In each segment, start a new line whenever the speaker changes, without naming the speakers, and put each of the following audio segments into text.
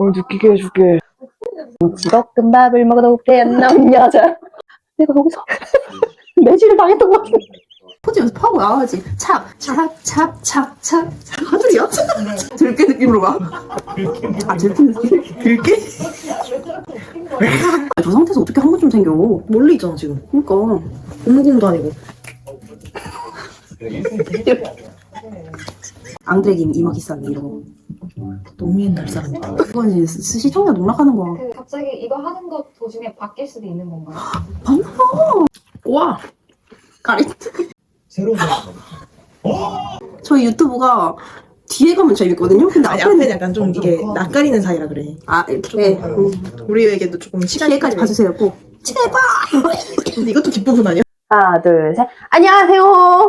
오늘 느끼게 해줄게.
지덕금밥을 먹어도 배안 여자. 내가 거기서 매질을 당했던 것 같은데. 포즈 연습하고 나와야지. 찹, 찹, 찹, 찹, 찹. 하늘이야? 들깨 느낌으로 가. 아, 들깨 느낌? 들깨? 아, 저 상태에서 어떻게 한 번쯤 생겨?
멀리 있잖아, 지금.
그니까.
고무고무도 아니고.
앙드레 김 이마 기싸기 이런 거.
너무 옛날 사람이다.
이건 이제 시- 시청자 농락하는 거야.
그 갑자기 이거 하는 것 도중에 바뀔 수도 있는 건가요?
와!
까리.
새로운 거.
저희 유튜브가 뒤에 가면 재밌거든요? 근데
아니,
앞에는
앞에는 약간 좀 이게 낯가리는 사이라 그래.
아 이렇게 음,
우리에게도 조금 시간이
뒤에까지
필요해.
봐주세요 꼭 제발
근데 이것도 뒷부분 아니야?
하나 둘 셋 안녕하세요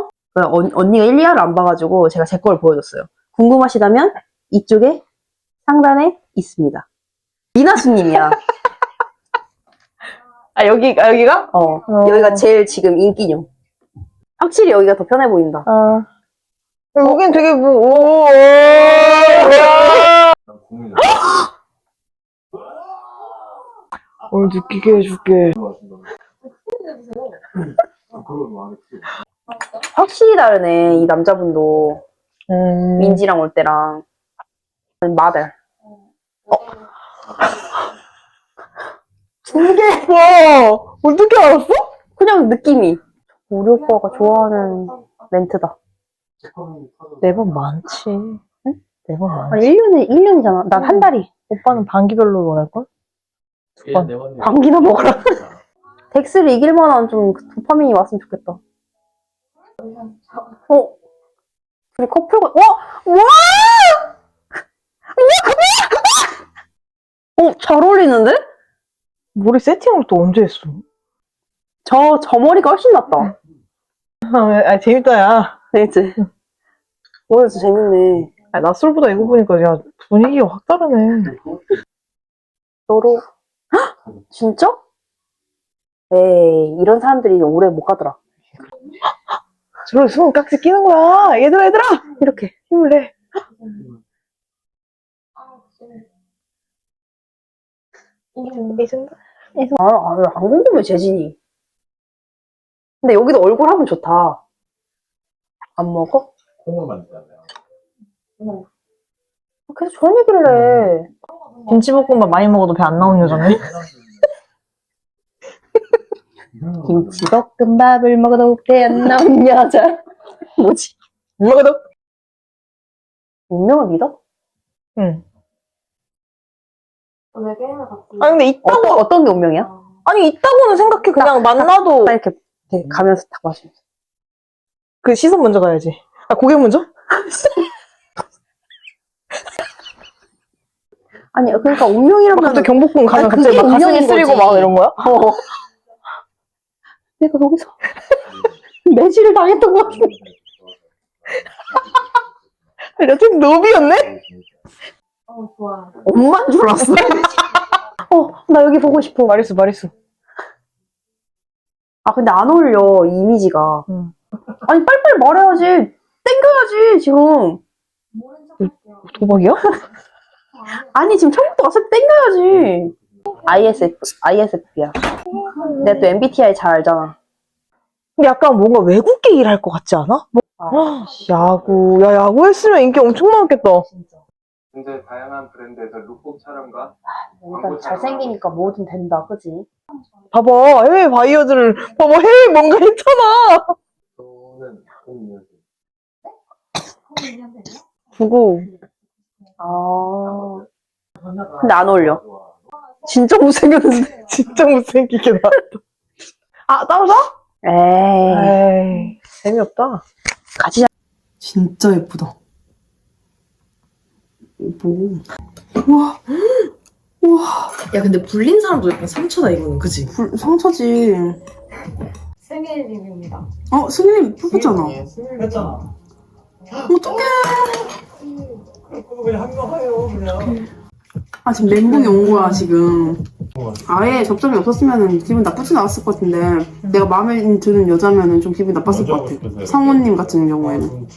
그 언, 언니가 1, 2화를 안 봐가지고 제가 제 걸 보여줬어요 궁금하시다면 이쪽에 상단에 있습니다 미나수님이야
아, 여기, 아, 여기가?
어,
어.
여기가 제일 지금 인기녀 확실히 여기가 더 편해 보인다
아. 여긴 되게 뭐, 오, 오, 오늘 느끼게 해줄게.
그거 마음에 들어.
확실히 다르네 이 남자분도
음.
민지랑 올 때랑 마들
두개 와! 어떻게 알았어?
그냥 느낌이 우리 오빠가 좋아하는 멘트다
매번 많지. 매번
아,
많지.
1년에 1년이잖아 난 한 달이
오빠는 반기별로 원할걸? 번.
네 번이야.
방귀나 먹어라 덱스를 이길 만한 좀 도파민이 왔으면 좋겠다. 어? 둘이 커플가, 와! 와! 어, 잘 어울리는데?
머리 세팅을 또 언제 했어?
저, 저 머리가 훨씬 낫다.
아, 재밌다, 야.
그치? 오늘 진짜 재밌네.
아, 낯설보다 이거 보니까, 야, 분위기가 확 다르네.
너로, 헉! 진짜? 에이, 이런 사람들이 오래 못 가더라.
저런 숨은 깍지 끼는 거야. 얘들아, 얘들아!
이렇게.
힘을 내. 이 정도?
아, 아, 안 궁금해, 재진이. 근데 여기도 얼굴 하면 좋다. 안 먹어?
콩을 만들잖아요.
계속 저런 얘기를 해.
김치볶음밥 많이 먹어도 배 안 나오는 여자네.
김치 볶음밥을 먹어도 배안 나온 여자. 뭐지?
먹어도?
운명을 믿어?
응.
오늘 게임을 같이
아니, 근데 있다고,
어떤, 어떤 게 운명이야?
아니, 있다고는 생각해. 그냥 만나도
딱 이렇게 이렇게 가면서 딱 마시면서.
그 시선 먼저 가야지. 아, 고개 먼저?
아니, 그러니까 운명이라면.
갑자기 경복궁 가면 갑자기 막 가슴이
운명인
쓰리고
거지.
막 이런 거야?
어. 내가 거기서 매질을 당했던 것 같은데.
여튼 노비였네?
어 좋아
엄마인 줄 알았어. 어, 나 여기 보고 싶어.
말했어, 말했어.
아, 근데 안 어울려, 이 이미지가.
응.
아니, 빨리빨리 말해야지. 땡겨야지, 지금.
모른 척 할게요
도박이야?
아니, 지금 처음부터 왔을 때 땡겨야지. ISF, ISFP야. 내가 또 MBTI 잘 알잖아.
근데 약간 뭔가 외국계 일할 것 같지 않아?
아,
야구. 야, 야구 했으면 인기 엄청 많았겠다.
현재 다양한 브랜드에서 룩북 촬영과
그러니까 잘생기니까 뭐든 된다, 그지?
봐봐, 해외 바이어들을, 봐봐, 해외 뭔가 했잖아.
또는 공유들.
누구?
아. 근데 안 어울려. 진짜 못생겼는데.
진짜 못생기게 나왔다. 아, 따로 사?
에이.
에이, 재미없다.
같이 자. 진짜 예쁘다. 뭐. 우와. 우와.
야, 근데 불린 사람도 약간 상처다, 이거는, 그지?
불, 상처지.
승일 리뷰입니다
어, 승리 예쁘잖아.
했잖아.
어떡해.
그거 그냥 한거 해요, 그냥.
아, 지금 멘붕이 온 거야, 지금. 아예 접점이 없었으면 기분 나쁘진 않았을 것 같은데, 내가 마음에 드는 여자면은 좀 기분이 나빴을 것 같아. 성우님 같은 경우에는.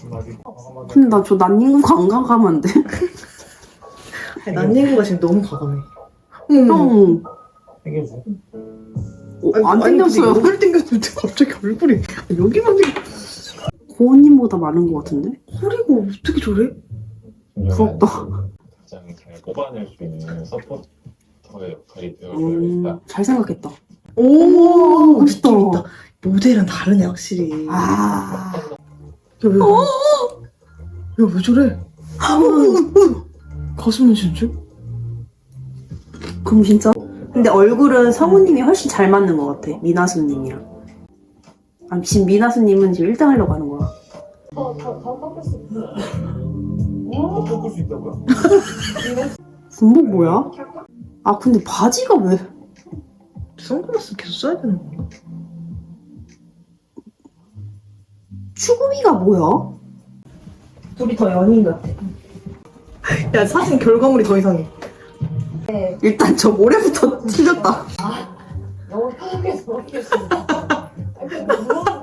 근데 나 저 난닝구가 안 가가면 안 돼?
난닝구가 지금 너무 과감해. 어머,
형,
땡겨주세요.
어, 안 땡겼어요.
얼굴 땡겼는데 갑자기 얼굴이 여기만 땡겨.
고은님보다 많은 것 같은데?
허리가 어떻게 저래?
부럽다.
가장 잘 뽑아낼 수 있는 서포터의 역할이
음,
되어줘야겠다.
잘 생각했다.
오,
멋있다.
있다. 모델이랑 다르네 확실히.
아,
야, 왜, 왜, 야, 왜 저래? 가슴 문신 줄?
그럼 진짜? 근데 얼굴은 성우님이 훨씬 잘 맞는 것 같아. 미나수님이랑. 아, 지금 미나수님은 지금 1등 하려고 하는 거야.
어, 다, 다 깎을 수 있어.
어, 뽑을 수 있다고요?
군복 뭐야? 아, 근데 바지가 왜?
선글라스 계속 써야 되는 거야?
추구미가 뭐야? 둘이 더 연인 같아.
야 사진 결과물이 더 이상해.
일단 저 모래부터 틀렸다.
너무 편하게서 모르겠습니다.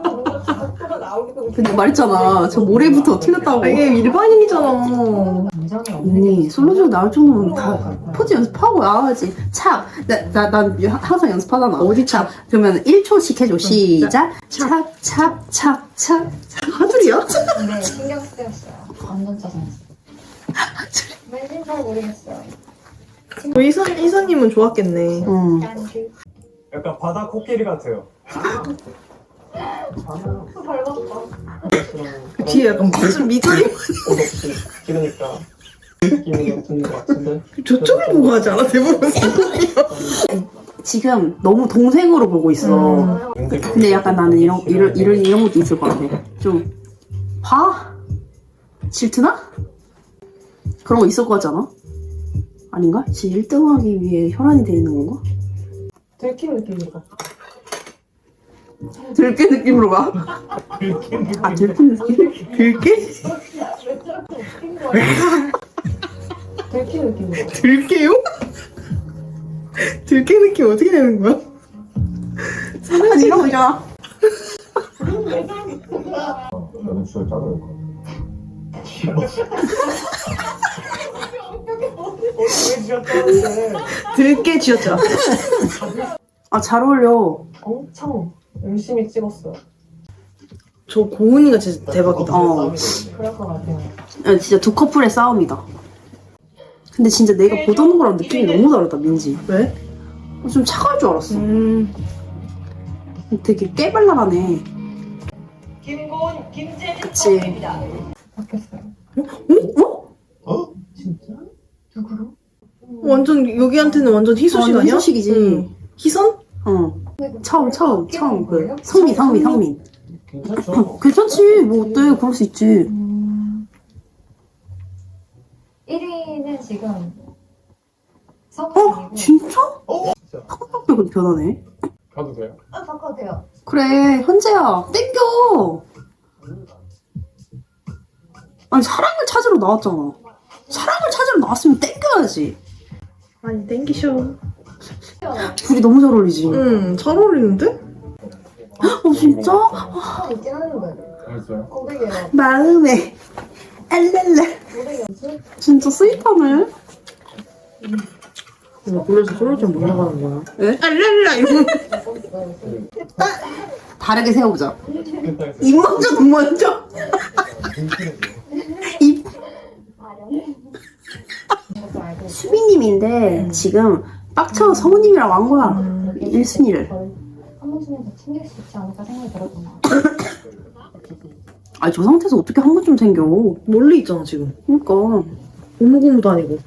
뭔가 각도가 나오기도
근데 말했잖아. 저 모래부터 틀렸다고.
아, 이게 일반인이잖아.
언니 솔로쇼 나올 정도면 다 포즈 연습하고 나와야지. 참, 나, 나, 난 항상 연습하잖아.
어디
참. 그러면 1초씩 해줘. 시작. 찹, 찹, 찹, 찹.
하들이야?
네, 신경 쓰였어요. 완전 짜증났어요. 왠지 잘 모르겠어요.
저 이사, 이사님은 좋았겠네.
그,
약간 바다 코끼리 같아요.
그 뒤에 약간 무슨 미소리
옷없이 찍으니까 느낌이 드는 것 같은데.
저쪽을 보고 하지 않아? 대부분
지금 너무 동생으로 보고 있어. 근데 약간 나는 이런, 이런, 이런, 이런 것도 있을 것 같아. 좀, 봐? 질투나? 그런 거 있을 것 같지 않아? 아닌가? 지금 1등 하기 위해 혈안이 돼 있는 건가?
들킨 느낌이다.
들깨 느낌으로 가? 아, 들킨 느낌?
거야? 들킨 느낌이다.
들게요? 들게 느낌 어떻게 되는 거야?
아니, 이런 거 있잖아.
저는 진짜 짜증날 것 같아요.
들게 쥐었죠?
아, 잘 어울려.
엄청 열심히 찍었어요.
저 고은이가 진짜 대박이다.
어.
그럴 것 같아요.
야, 진짜 두 커플의 싸움이다. 근데 진짜 내가 보던 거랑 느낌이 너무 다르다, 민지.
왜?
어, 좀 차가울 줄 알았어.
음,
되게 깨발랄하네.
김고은 김재진
그치.
바뀌었어요.
어?
어?
진짜? 누구로?
완전 여기한테는 완전 희소식
어,
아니야?
희소식이지.
응. 희선?
어. 처음, 처음, 처음. 그? 성민, 성민, 성민.
괜찮죠?
괜찮지. 뭐 어때. 그럴 수 있지.
음... 1위는 지금
어?
성민이고
진짜?
어?
학교학교 근데 변하네.
가도 돼요?
아 바꿔도 돼요.
그래, 현재야. 땡겨. 아니, 사랑을 찾으러 나왔잖아. 사랑을 찾으러 나왔으면 땡겨야지.
아니 땡기셔.
둘이 너무 잘 어울리지.
응, 잘 어울리는데?
어, 진짜?
아 있긴 하는데
알았어요.
고백이에요.
마음에. 알랄라. 진짜 스윗하네.
나 그래서 솔로 좀 올라가는 거야.
에?
알랄라 이거.
다르게 세워보자. 입 먼저, 눈 먼저. 입. 수빈님인데 지금 빡쳐 성우님이랑 왕 거야. 1순위를.
한 번쯤은 더 챙길 수 있지 않을까 생각이 들었구나.
아니, 저 상태에서 어떻게 한 번쯤 생겨.
멀리 있잖아 지금.
그니까.
고무고무도 아니고.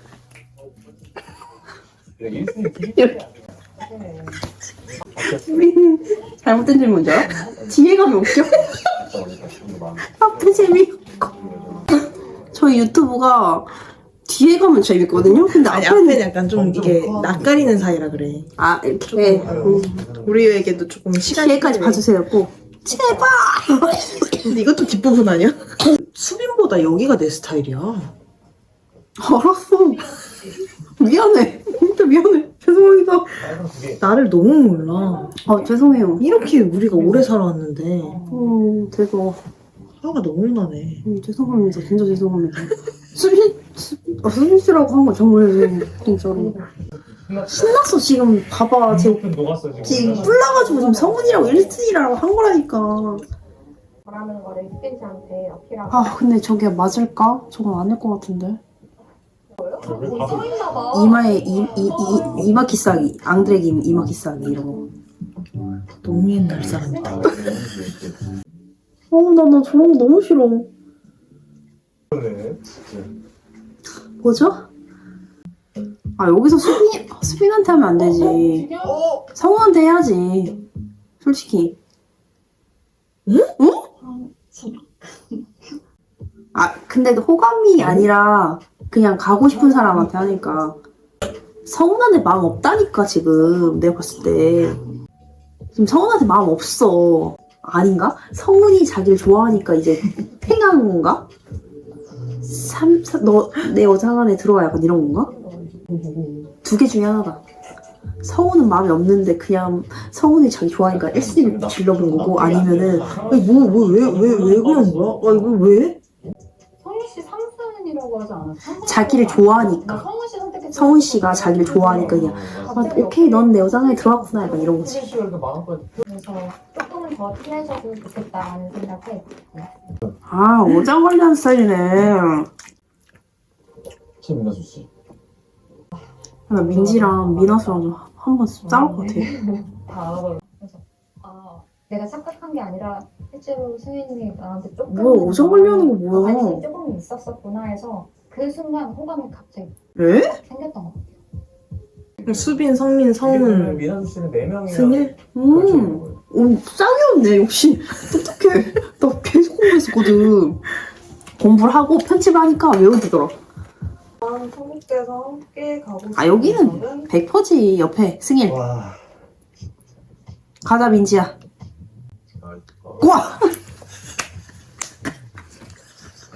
잘못된 알아? 뒤에 가면 웃겨. 앞에 재미없고. 저희 유튜브가 뒤에 가면 재밌거든요? 근데
아니
앞에는.
앞에는 약간 좀 이게 낯가리는 사이라 그래.
아, 이렇게. 음,
우리에게도 조금 시간이
뒤에까지
필요해.
봐주세요, 꼭. 제발!
근데 이것도 뒷부분 아니야? 수빈보다 여기가 내 스타일이야.
알았어. 미안해. 진짜 미안해. 죄송합니다.
나를 너무 몰라.
아, 죄송해요.
이렇게 우리가 오래 살아왔는데
음, 죄송.
화가 너무 나네.
음, 죄송합니다. 진짜 죄송합니다. 수빈, 수- 아, 씨라고 한 거 정말 진짜로. 신났어 지금 봐봐 지금
지금 녹았어 지금.
뿔나가지고 지금 성훈이라고 1순위라고 한 거라니까.
바라는 거를 씨한테 어필하고
아 근데 저게 맞을까? 저건 아닐 것 같은데. 이마에 이, 이, 이, 이마 키싸기, 앙드레기 이마 키싸기 이런 거.
너무 옛날 사람.
아, 네.
어, 나, 나 저런 거 너무 싫어.
그러네, 진짜.
뭐죠? 아, 여기서 수빈, 수빈한테 하면 안 되지. 성우한테 해야지. 솔직히. 응? 응? 아, 근데 호감이 아니라 그냥 가고 싶은 사람한테 하니까. 성훈한테 마음 없다니까, 지금. 내가 봤을 때. 지금 성훈한테 마음 없어. 아닌가? 성훈이 자기를 좋아하니까 이제 팽한 건가? 삼, 삼, 너, 내 여장 안에 들어와 약간 이런 건가? 두 개 중에 하나다. 성우는 마음이 없는데 그냥 성우는 자기 좋아하니까 1순위를 질러본 거고 아니면은 아니 뭐, 뭐, 왜, 왜, 왜 그런 거야? 아, 이거 왜?
성희 씨 3순이라고 하지 않았어?
자기를 좋아하니까.
성훈 씨 선택했어
성훈 씨가 자기를 좋아하니까 그냥 아, 오케이 넌 내 여장 안에 들어왔구나 약간 이런 거지.
그래서 조금은 더 친해졌으면 좋겠다라는 생각에
아, 관리한 스타일이네.
최민아수 씨.
나 민지랑 미나수랑 좀 한번 싸울 것 같아.
다 알아버려 그래서 아 내가 착각한 게 아니라 실제로 승현이 나한테 조금
뭐야, 어장 관리하는 거 뭐야?
관심이 조금 있었었구나 해서 그 순간 호감이 갑자기
에?
생겼던 것 같아요
수빈, 성민, 성훈,
민아수 씨는 네 명이랑
승일?
음. 오, 짱이었네. 역시 똑똑해. 나 계속 공부했었거든. 공부를 하고 편집하니까 외워지더라.
성국께서 함께 가고 싶은
아, 여기는
곳은
100%지 옆에 승일.
와.
가자 민지야.
아,
꼬아.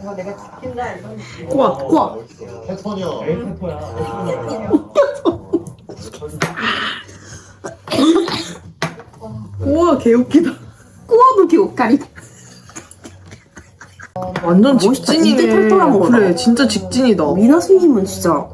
뭔가 내가 지킨다 이런 느낌
꼬아, 꼬아.
패턴이야. 에이, 패
우와, 개웃기다.
꼬아도 개옷가리.
완전.
이게
직진이네.
털털한 거다.
그래, 진짜 직진이다.
미나수님은 진짜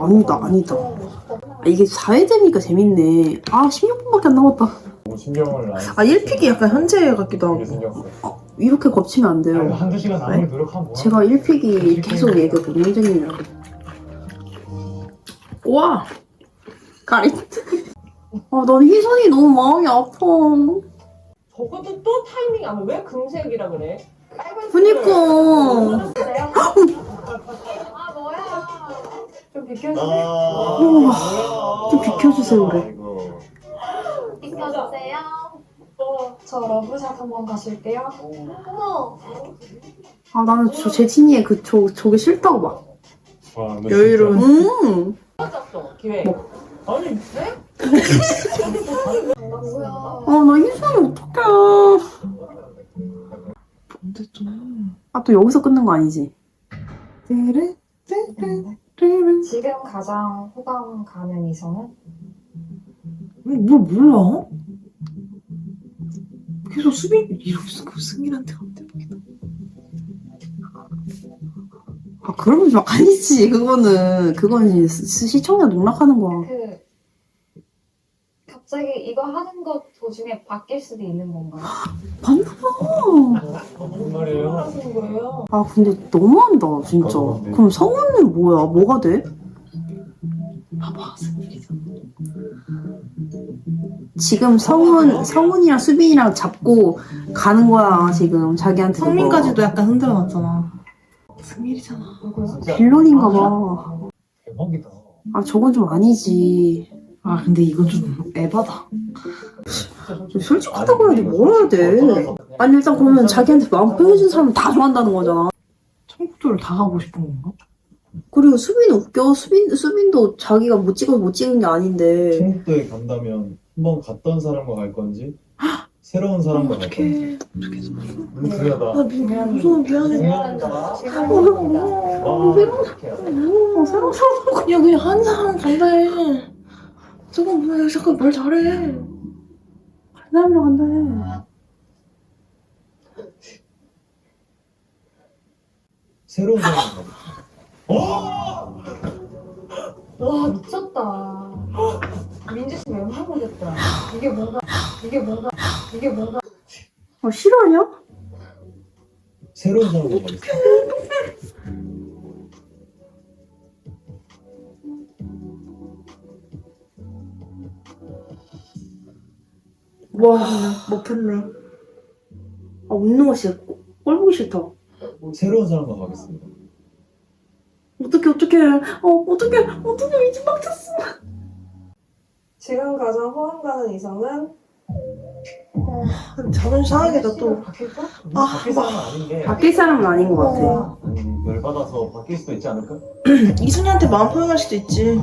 아니다, 아니다. 아, 이게 4회 되니까 재밌네. 아 16분밖에 안 남았다.
너무 신경을 안
아, 1픽이 약간 현재 같기도
되게
하고.
생겼어.
이렇게 거치면 안 돼요.
한두 시간 아무리 노력하면 뭐.
제가 1픽이 계속 얘기했거든요, 선생님이라고.
우와.
가리. 아, 난 희선이 너무 마음이 아파.
적어도 또 타이밍 아마 왜 금색이라 그래?
그니까.
아 뭐야 좀 비켜주세요
우와, 좀 비켜주세요, 그래.
이거.
비켜주세요 저 러브샷 한번 가실게요 어머
아, 나는 저 재진이의 그, 저, 저게 싫다고 막.
와, 너
여유로운.
음.
맞았어 기회
뭐?
아니
뭐야
아, 나 희선이 어떡해.
좀.
아, 또 여기서 끊는 거 아니지?
떼레, 떼레, 떼레.
지금 가장 호감 가는 이성은?
뭐, 몰라? 계속 수빈, 이렇게 그 승민한테 가면 대박이다.
아, 그러면 좀 아니지. 그거는, 그건 이제 시- 시청자 농락하는 거야.
그 갑자기 이거 하는 것 도중에 바뀔 수도 있는 건가요?
맞나
무슨 말이에요?
하는 거예요?
아, 근데 너무한다, 진짜. 그럼 성우는 뭐야? 뭐가 돼?
봐봐.
지금 성훈, 성훈이랑 수빈이랑 잡고 가는 거야, 지금. 자기한테.
성민까지도 약간 흔들어 놨잖아. 승민이잖아.
빌런인가 봐.
대박이다.
아, 저건 좀 아니지.
아, 근데 이건 좀 에바다.
좀 솔직하다고 해야 돼, 뭘 해야 돼. 아니, 일단 그러면 자기한테 마음 표해준 사람 다 좋아한다는 거잖아.
청국도를 다 가고 싶은 건가?
그리고 수빈 웃겨. 수빈, 수빈도 자기가 못 찍어서 못 찍은 게 아닌데.
청국도에 간다면 한 번 갔던 사람과 갈 건지 새로운 사람과 갈 건지
어떡해, 어떡해.
너무 중요하다.
아, 미, 무서워, 미안해.
중요하다.
지금입니다
와, 어떡해.
어, 새로운 사람.
야, 그냥 한 사람 간다 해. 저거 뭐야, 잠깐 말 잘해.
한 사람이랑 간다 해.
새로운 갈 건지
와 미쳤다. 민지 씨 멘붕이겠다. 이게 뭔가 이게 뭔가 이게 뭔가
아, 싫어하냐?
새로운 사람
와, 먹혔네. 아, 웃는 거 진짜 꼴 보기 싫다.
새로운 사람과 가겠습니다.
어떡해, 어떡해. 어, 어떡해, 어떡해, 이제 막혔어.
지금 가장 호감 가는 이성은
자존심 상하겠다 또.
바뀔까?
아,
바뀔 사람은 아닌 게
바뀔 사람은 아닌 것 같아.
아니 열받아서 바뀔 수도 있지 않을까?
이순이한테 마음 표현할 수도 있지.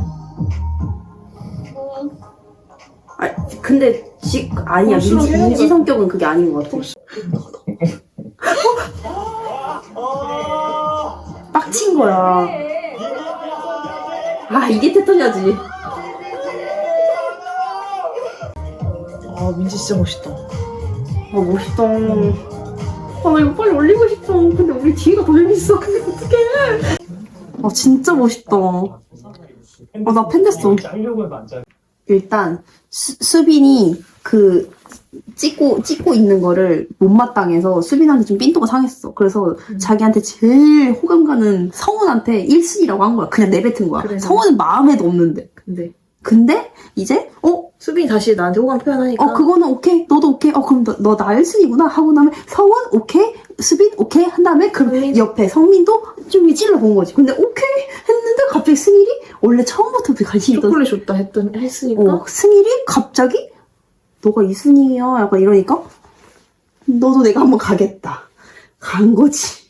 아, 근데, 지, 아니야.
어,
민지, 민지 성격은 그게 아닌 것 같아. 빡친 거야. 아, 이게 테토냐지.
아 민지 진짜 멋있다.
아, 멋있다. 아, 나 이거 빨리 올리고 싶어. 근데 우리 뒤가 더 재밌어. 근데 어떡해. 아, 진짜 멋있다. 어, 나팬 됐어. 일단, 수, 수빈이 그, 찍고, 찍고 있는 거를 못마땅해서 수빈한테 좀 삔또가 상했어. 그래서 자기한테 제일 호감 가는 성훈한테 1순위라고 한 거야. 그냥 내뱉은 거야.
그래서?
성훈은 마음에도 없는데.
근데
근데, 이제, 어,
수빈이 다시 나한테 호감 표현하니까.
어, 그거는 오케이. 너도 오케이. 어, 그럼 너, 너 나일 순이구나. 하고 나면 성은 오케이. 수빈 오케이. 한 다음에 그럼 옆에 성민도 좀 찔러 본 거지. 근데 오케이 했는데 갑자기 승일이 원래 처음부터 그 관심이 있던
초콜릿 줬다 했던 했으니까.
어, 승일이 갑자기 너가 이순이야. 약간 이러니까 너도 내가 한번 가겠다. 간 거지.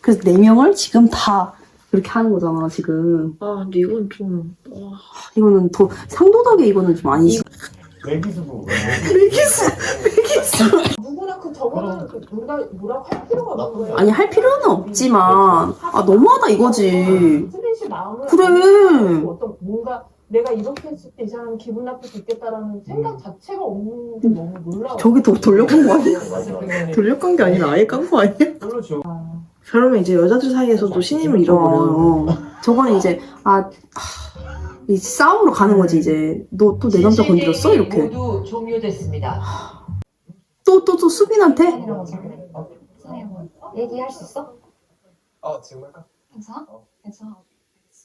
그래서 네 명을 지금 다 그렇게 하는 거잖아, 지금.
아 근데 이건 좀. 와.
이거는 더 상도덕에 이거는 좀 아니지.
외기수고.
누구나 그 저거는 그 누가 뭐라고 할 필요가 없는 거예요.
아니, 할 필요는 없지만, 아, 너무하다 이거지.
수빈 씨 마음을
그래.
어떤 뭔가 내가 이렇게 했을 때 이 사람 기분 나쁠 수 있겠다라는 생각 자체가 없는 게 너무 놀라워.
저게 더 돌려본 거 아니야?
돌려간 게 아니라 아예 깐 거 아니야?
그렇죠.
그러면 이제 여자들 사이에서도 신임을 잃어버려.
어, 어. 저거는 이제, 아, 하, 이제 싸움으로 가는 거지, 이제. 너 또 내 남자 건드렸어? 이렇게.
모두 종료됐습니다.
또, 또, 또 수빈한테?
얘기할 수 있어?
아 지금 할까?
괜찮아? 괜찮아.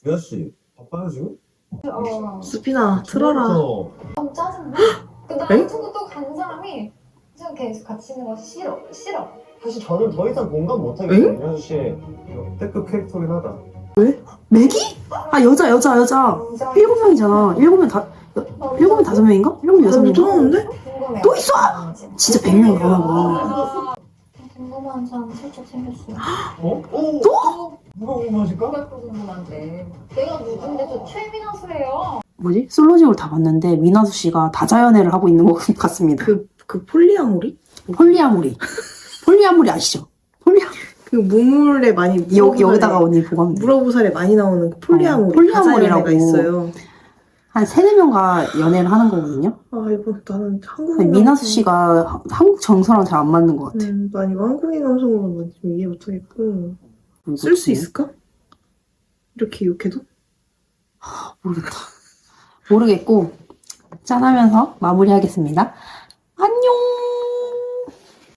미아 씨, 바빠요 지금?
어.
수빈아 틀어라.
어,
좀 짜증나. 근데
엥?
한국은 또간 사람이 그냥 계속 같이 있는 거 싫어. 싫어.
사실 저는 더 이상 공감
응?
못하겠어요. 윤현수 씨의 특급 캐릭터긴 하다.
맥이? 아, 여자, 여자, 여자. 일곱 명이잖아. 일곱 명 다, 일곱 명 다섯 명인가? 일곱 명 여섯
아,
명인가?
무서운데?
또 있어? 진짜 백 명이 가나 봐.
궁금한 사람 살짝 생겼어요.
어? 오! 또? 누가 궁금하실까?
궁금한데. 내가 누군데 저 최민아수래요.
뭐지? 솔로직을 다 봤는데, 미나수 씨가 다자연애를 하고 있는 것 같습니다.
그, 그 폴리아모리?
폴리아모리. 폴리아모리 아시죠? 폴리아,
그 무물에 많이
여,
물어보살에-
여기다가 언니 보고
물어보살에 많이 나오는 그 폴리아모리.
어, 폴리아모리라고.
있어요.
한 세네 명과 연애를 하는 거거든요.
아 이거 나는 한국인
근데 미나수 씨가 하- 한국 정서랑 잘 안 맞는 것 같아.
음, 나 이거 한국인 감성으로는 좀 이해 못하겠고 쓸 수 있을까? 이렇게 욕해도?
모르겠다. 모르겠고, 짠하면서 마무리하겠습니다.